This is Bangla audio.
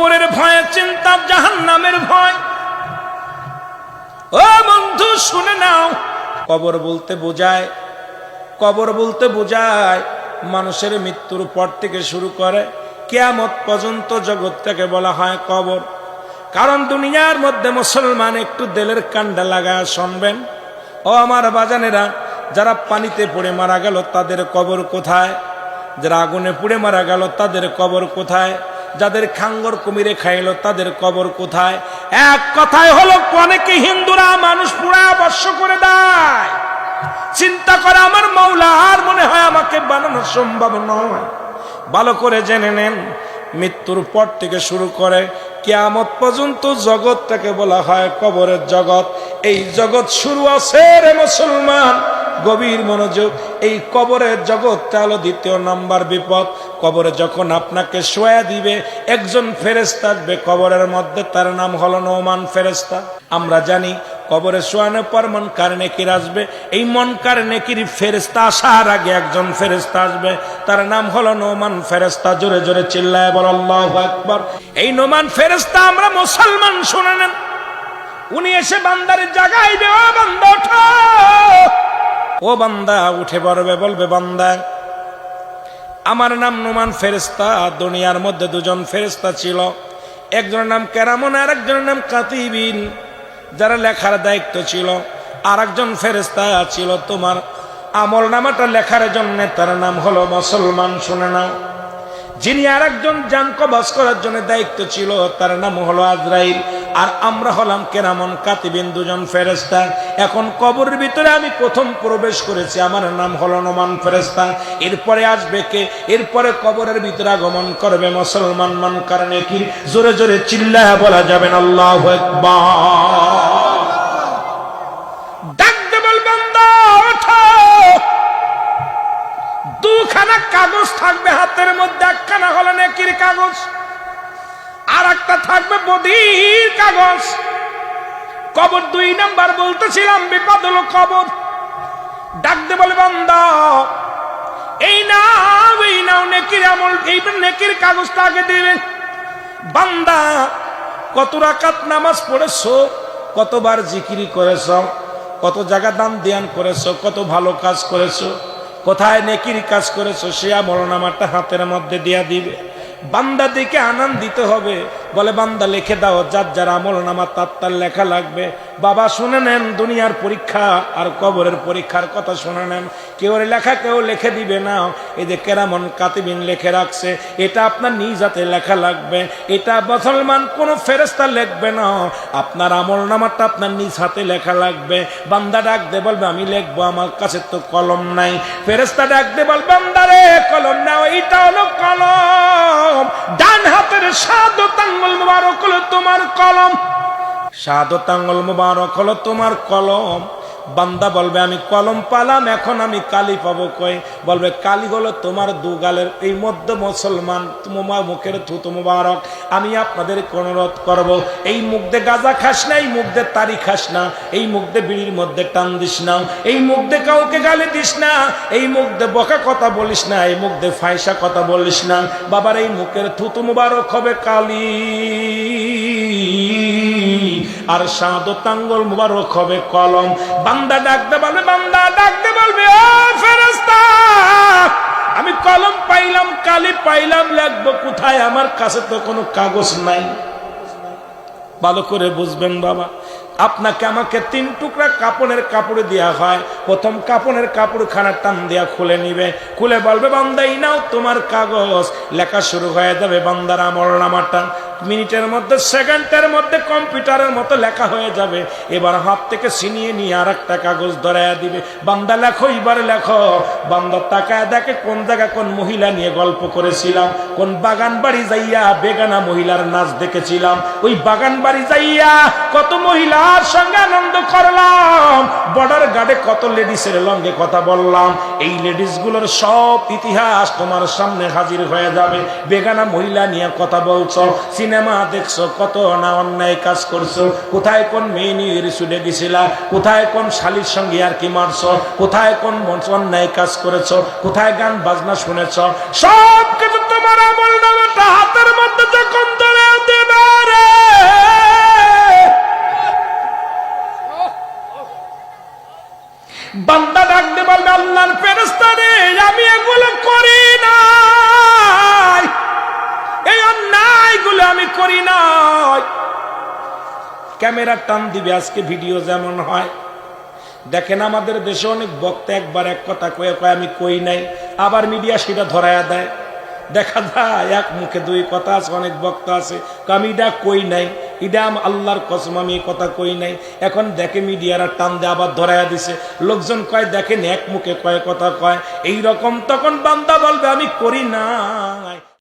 কবরের ভয়ে, চিন্তা জাহান নামের ভয়। ও বন্ধু, শুনে নাও। কবর বলতে বোঝায়, কবর বলতে বোঝায়, মানুষের মৃত্যুর পর থেকে শুরু করে কেয়ামত পর্যন্ত জগৎটাকে বলা হয় কবর। কারণ দুনিয়ার মধ্যে মুসলমান একটু দেলের কান্ডা লাগায় শুনবেন। ও আমার বাজানেরা, যারা পানিতে পড়ে মারা গেল, তাদের কবর কোথায়? যারা আগুনে পুড়ে মারা গেল, তাদের কবর কোথায়? যাদের খাঙ্গর কুমিরে খাইলো, তাদের কবর কোথায়? এক কথায় হলো, অনেকে হিন্দুরা মানুষ পুরা বর্ষ করে দেয়। চিন্তা করে, আমার মৌলা, আর মনে হয় আমাকে বানানো সম্ভব নয়। ভালো করে জেনে নেন, মৃত্যুর পর থেকে শুরু করে কেয়ামত পর্যন্ত জগৎটাকে বলা হয় কবরের জগৎ। এই জগৎ শুরু আছে রে মুসলমান। গভীর মনোযোগ। এই কবরের জগৎটা হলো দ্বিতীয় নাম্বার বিপদ। কবরে যখন আপনাকে শোয়া দিবে, একজন ফেরেস্তা আসবে। কবরের মধ্যে তার নাম হলো নৌমান ফেরেস্তা আমরা জানি, কবরে শোয়ানোর পর মন কার নেকির আসবে? এই মন কার নেকির ফেরেস্তা আসার আগে একজন ফেরেস্তা আসবে। তার নাম হলো নোমান ফেরেস্তা জোরে জোরে চিল্লায় বল, আল্লাহ আকবর। এই নোমান ফেরেস্তা আমরা মুসলমান, শুনে নেন। উনি এসে বান্দারে জাগাইবে ও বান্দা ও বান্দা, উঠে পড়বে, বলবে, বান্দা, আমার নাম নোমান ফেরেস্তা দুনিয়ার মধ্যে দুজন ফেরেস্তা ছিল। একজনের নাম কেরামন, আর একজনের নাম কাতিবিন, যারা লেখার দায়িত্ব ছিল। আর একজন ফেরেস্তা ছিল তোমার আমল নামাটা লেখার জন্য, তার নাম হলো মুসলমান, শুনে নাও। যিনি আর একজন যান কবাস করার জন্য দায়িত্ব ছিল, তার নাম হলো আজরাইল। আর আমরা হলাম কেরামন কাতিবিন, দুজন ফেরেস্তা এখন কবরের ভিতরে আমি প্রথম প্রবেশ করেছি, আমার নাম হলো নোমান ফেরেস্তা এরপরে আসবে কে? এরপরে কবরের ভিতরে আগমন করবে মুসলমান মান কারণে কি? জোরে জোরে চিল্লা বলা আল্লাহ ডাকতে বলবেন ওঠো। দুখানা কাগজ থাকবে হাতের মধ্যে, একখানা হলো নেকির কাগজ। একটা থাকবে বদির কাগজ। কবর দুই নাম্বার বলতেছিলাম বিপদ হলো কবর ডাকতে বলে, বান্দা, এই নাও এই নাও, নেকির আমল এই নেকির কাগজটা আগে দিবে। বান্দা, কত রাকাত নামাজ পড়েছো, কতবার জিকিরি করেছ, কত জায়গা দান ধ্যান করেছ, কত ভালো কাজ করেছ, কোথায় নেকির কাজ করেছ, সে আমল নামাটা হাতের মধ্যে দিয়া দিবে। বান্দা দিকে আনন্দিত হবে। বলে, বান্দা, লিখে দাও, যার যার আমল নামা, তার তার লেখা লাগবে। বাবা, শুনে নেন, দুনিয়ার পরীক্ষা আর কবরের পরীক্ষার কথা শুনে নেন। কেউ লেখা, কেউ লিখে দিবে না। এই যে কেরামন কাতিবিন লেখে রাখছে, এটা আপনার নিজ হাতে লেখা লাগবে। এটা মুসলমান কোনো ফেরেস্তা লিখবে না। আপনার আমল নামাটা আপনার নিজ হাতে লেখা লাগবে। বান্দা ডাক দে বলবে, আমি লিখব, আমার কাছে তো কলম নাই। ফেরেস্তা ডাক দে বল বান্দারে কলম নাও, এইটা হলো কলম। ডান হাতের সাদত আঙ্গুল মুবারক হলো তোমার কলম। সাদতাঙ্গল মুবারক হলো তোমার কলম। বান্দা বলবে, আমি কলম পালাম, এখন আমি কালি পাবো কই? বলবে, কালি হলো তোমার দুগালের এই মধ্য মুসলমান, তোমার মুখের থুতু মুবারক, আমি আপনাদের অনুরোধ করব, এই মুখ দিয়ে গাজা খাস না, এই মুখ দিয়ে তারি খাস না, এই মুখ দিয়ে বিড়ির মধ্যে টান দিস না, এই মুখ দিয়ে কাউকে গালি দিস না, এই মুখ দিয়ে বকা কথা বলিস না, এই মুখ দিয়ে ফাইসা কথা বলিস না, বাবার এই মুখের থুতু মুবারক হবে কালি। আর সাদত আঙ্গুল মুবারক হবে কলম। বান্দা ডাকতে বলবে, বান্দা ডাকতে বলবে, ও ফেরেস্তা আমি কলম পাইলাম, কালি পাইলাম, লাগবো কোথায়? আমার কাছে তো কোনো কাগজ নাই। ভালো করে বুঝবেন বাবা, আপনাকে আমাকে তিন টুকরা কাপড়ের কাপড় দেওয়া হয়। প্রথম কাপড়ের কাপড় খানার টান দেওয়া খুলে নিবে। খুলে বলবে বান্দাই নাও তোমার কাগজ। লেখা শুরু হয়ে যাবে বান্দার আমল নামাটা। মিনিটের মধ্যে, সেকেন্ডের মধ্যে কম্পিউটারের মতো লেখা হয়ে যাবে। এবার হাত থেকে ছিনিয়ে নিয়ে আর একটা কাগজ ধরাইয়া দিবে। বান্দা লেখো, এবার লেখো। বান্দা তাকায় দেখে কোন জায়গা কোন মহিলা নিয়ে গল্প করেছিলাম। কোন বাগান বাড়ি যাইয়া বেগানা মহিলার নাচ দেখেছিলাম। ওই বাগান বাড়ি যাইয়া কত মহিলার সঙ্গে আনন্দ করলাম। বর্ডার গার্ডে কত লেডিসের লঙ্গে কথা বললাম। এই লেডিসগুলোর সব ইতিহাস তোমার সামনে হাজির হয়ে যাবে। বেগানা মহিলা নিয়ে কথা বলছো সিনেমা দেখছ, কত না অন্যায় কাজ করছ? কোথায় কোন মেয়ে নিয়ে ছুটে গেছিলা? কোথায় কোন শালির সঙ্গে আর কি মারছো? কোথায় কোন অন্যায় কাজ করেছ? কোথায় গান বাজনা শুনেছ? সব কিছু তোমার আমল নামাটা হাতের মধ্যে যখন ধরে ক্যামেরা টান দিবে, আজকে ভিডিও যেমন হয়। দেখেন আমাদের দেশে অনেক বক্তা একবার এক কথা কয়ে কয়ে, আমি কই নাই। আবার মিডিয়া সেটা ধরায়া দেয়। দেখা যায়, এক মুখে দুই কথা আছে, অনেক বক্তা আছে। আমি এটা কই নাই। এটা আম- আল্লাহর কসম, আমি কথা কই নাই। এখন দেখে মিডিয়ারা টান দিয়ে, আবার ধরায়া দিছে। লোকজন কয়, দেখেন এক মুখে কয়, কথা কয়। এই রকম তখন বান্দা বলবে, আমি করি না